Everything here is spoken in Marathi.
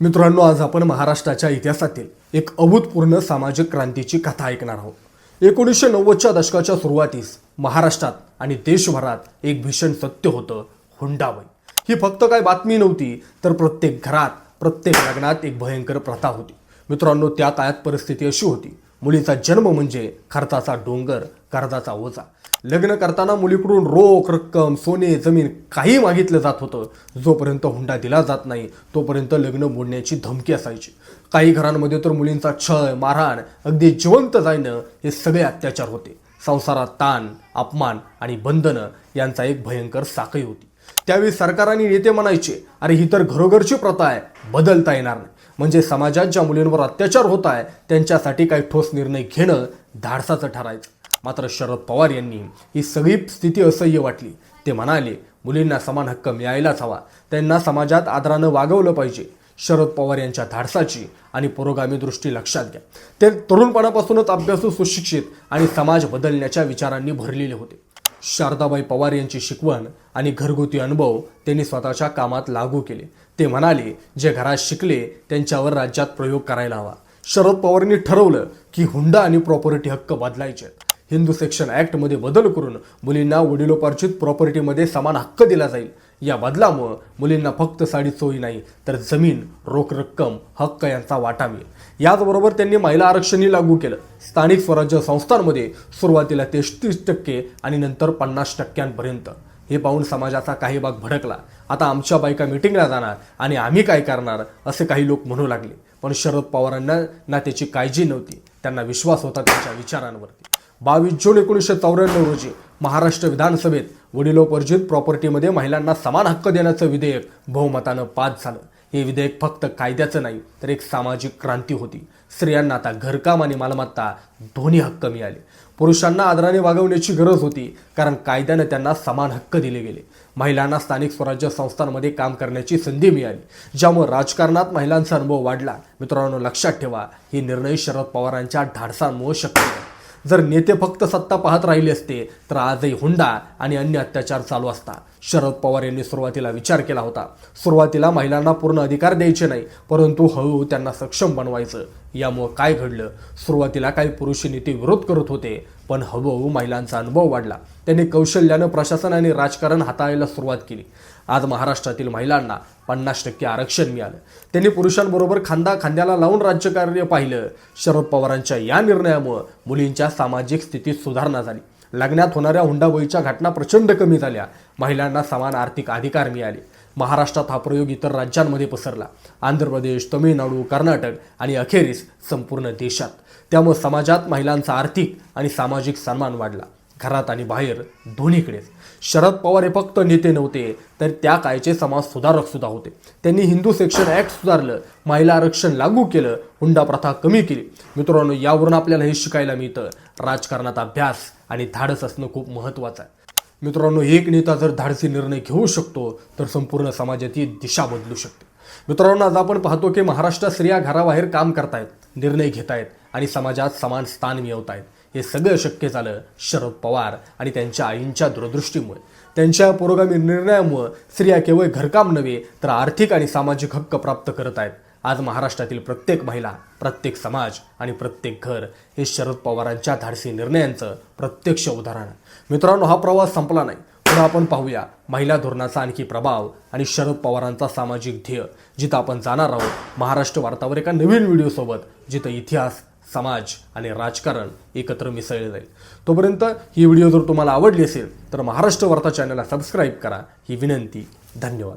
मित्रांनो आज आपण महाराष्ट्राच्या इतिहासातील एक अभूतपूर्ण सामाजिक क्रांतीची कथा ऐकणार आहोत. एकोणीसशे नव्वदच्या दशकाच्या सुरुवातीस महाराष्ट्रात आणि देशभरात एक भीषण सत्य होतं हुंडाबळी ही फक्त काय बातमी नव्हती तर प्रत्येक घरात प्रत्येक लग्नात एक भयंकर प्रथा होती. मित्रांनो त्या काळात परिस्थिती अशी होती. मुलीचा जन्म म्हणजे खर्चाचा डोंगर कर्जाचा ओझा. लग्न करताना मुलीकडून रोख रक्कम सोने जमीन काही मागितलं जात होतं. जोपर्यंत हुंडा दिला जात नाही तोपर्यंत लग्न मोडण्याची धमकी असायची. काही घरांमध्ये तर मुलींचा छळ मारहाण अगदी जिवंत जाणं हे सगळे अत्याचार होते. संसारात ताण अपमान आणि बंधनं यांचा एक भयंकर साखळी होती. त्यावेळी सरकाराने नेते म्हणायचे अरे ही तर घरोघरची प्रथा आहे. बदलता येणार नाही. म्हणजे समाजात ज्या मुलींवर अत्याचार होत आहे त्यांच्यासाठी काही ठोस निर्णय घेणं धाडसाचं ठरायचं. मात्र शरद पवार यांनी ही सगळी स्थिती असह्य वाटली. ते म्हणाले मुलींना समान हक्क मिळायलाच हवा. त्यांना समाजात आदरानं वागवलं पाहिजे. शरद पवार यांच्या धाडसाची आणि पुरोगामी दृष्टी लक्षात घ्या. ते तरुणपणापासूनच अभ्यासू सुशिक्षित आणि समाज बदलण्याच्या विचारांनी भरलेले होते. शारदाबाई पवार यांची शिकवण आणि घरगुती अनुभव त्यांनी स्वतःच्या कामात लागू केले. ते म्हणाले जे घरात शिकले त्यांच्यावर राज्यात प्रयोग करायला हवा. शरद पवारांनी ठरवलं की हुंडा आणि प्रॉपर्टी हक्क बदलायचे. आहेत. हिंदू सेक्शन ॲक्टमध्ये बदल करून मुलींना वडिलोपार्जित प्रॉपर्टीमध्ये समान हक्क दिला जाईल. या बदलामुळं मुलींना फक्त साडी चोळी नाही तर जमीन रोख रक्कम हक्क यांचा वाटा मिळेल याचबरोबर त्यांनी महिला आरक्षणही लागू केलं. स्थानिक स्वराज्य संस्थांमध्ये सुरुवातीला तेहतीस टक्के आणि नंतर पन्नास टक्क्यांपर्यंत. हे पाहून समाजाचा काही भाग भडकला. आता आमच्या बायका मिटिंगला जाणार आणि आम्ही काय करणार असे काही लोक म्हणू लागले. पण शरद पवारांना ना त्याची काळजी नव्हती. त्यांना विश्वास होता त्यांच्या विचारांवरती. बावीस जून एकोणीसशे चौऱ्याण्णव रोजी महाराष्ट्र विधानसभेत वडिलोपर्जित प्रॉपर्टीमध्ये महिलांना समान हक्क देण्याचं विधेयक बहुमतानं पास झालं. हे विधेयक फक्त कायद्याचं नाही तर एक सामाजिक क्रांती होती. स्त्रियांना आता घरकाम आणि मालमत्ता दोन्ही हक्क मिळाले. पुरुषांना आदराने वागवण्याची गरज होती कारण कायद्यानं त्यांना समान हक्क दिले गेले. महिलांना स्थानिक स्वराज्य संस्थांमध्ये काम करण्याची संधी मिळाली ज्यामुळे राजकारणात महिलांचा अनुभव वाढला. मित्रांनो लक्षात ठेवा हे निर्णय शरद पवारांच्या धाडसांमुळे शक्य जर नेते फक्त सत्ता पाहत राहिले असते तर आजही हुंडा आणि अन्य अत्याचार चालू असता शरद पवार यांनी सुरुवातीला विचार केला होता. सुरुवातीला महिलांना पूर्ण अधिकार द्यायचे नाही परंतु हळूहळू त्यांना सक्षम बनवायचं. यामुळं काय घडलं? सुरुवातीला काही पुरुष नेते विरोध करत होते पण हळूहळू महिलांचा अनुभव वाढला. त्यांनी कौशल्यानं प्रशासन आणि राजकारण हाताळायला सुरुवात केली. आज महाराष्ट्रातील महिलांना पन्नास टक्के आरक्षण मिळालं. त्यांनी पुरुषांबरोबर खांदा खांद्याला लावून राज्यकार्य पाहिलं. शरद पवारांच्या या निर्णयामुळं मुलींच्या सामाजिक स्थितीत सुधारणा झाली. लग्नात होणाऱ्या हुंडाबळीच्या घटना प्रचंड कमी झाल्या. महिलांना समान आर्थिक अधिकार मिळाले. महाराष्ट्रात हा प्रयोग इतर राज्यांमध्ये पसरला. आंध्र प्रदेश तमिळनाडू कर्नाटक आणि अखेरीस संपूर्ण देशात. त्यामुळे समाजात महिलांचा आर्थिक आणि सामाजिक सन्मान वाढला. घरात आणि बाहेर दोन्हीकडेच. शरद पवार हे फक्त नेते नव्हते तर त्या कायचे समाज सुधारक सुद्धा होते. त्यांनी हिंदू सेक्शन ॲक्ट सुधारलं महिला आरक्षण लागू केलं हुंडा प्रथा कमी केली. मित्रांनो यावरून आपल्याला हे शिकायला मिळतं. राजकारणात अभ्यास आणि धाडस असणं खूप महत्त्वाचं आहे. मित्रांनो एक नेता जर धाडसी निर्णय घेऊ शकतो तर संपूर्ण समाजाची दिशा बदलू शकते. मित्रांनो आज आपण पाहतो की महाराष्ट्रात स्त्रिया घराबाहेर काम करतायत निर्णय घेत आहेत आणि समाजात समान स्थान मिळवत आहेत हे सगळं शक्य झालं शरद पवार आणि त्यांच्या आईंच्या दूरदृष्टीमुळे. त्यांच्या पुरोगामी निर्णयामुळे स्त्रिया केवळ घरकाम नव्हे तर आर्थिक आणि सामाजिक हक्क प्राप्त करत आहेत आज महाराष्ट्रातील प्रत्येक महिला प्रत्येक समाज आणि प्रत्येक घर हे शरद पवारांच्या धाडसी निर्णयांचं प्रत्यक्ष उदाहरण. आहे मित्रांनो हा प्रवास संपला नाही. पुढे आपण पाहूया महिला धोरणाचा आणखी प्रभाव आणि शरद पवारांचा सामाजिक ध्येय जिथं आपण जाणार आहोत महाराष्ट्र वार्तावर एका नवीन व्हिडिओसोबत जिथं इतिहास समाज आणि राजकारण एकत्र मिसळले जाईल. तोपर्यंत ही व्हिडिओ जर तुम्हाला आवडली असेल तर महाराष्ट्र वार्ता चॅनलला सबस्क्राईब करा. ही विनंती. धन्यवाद.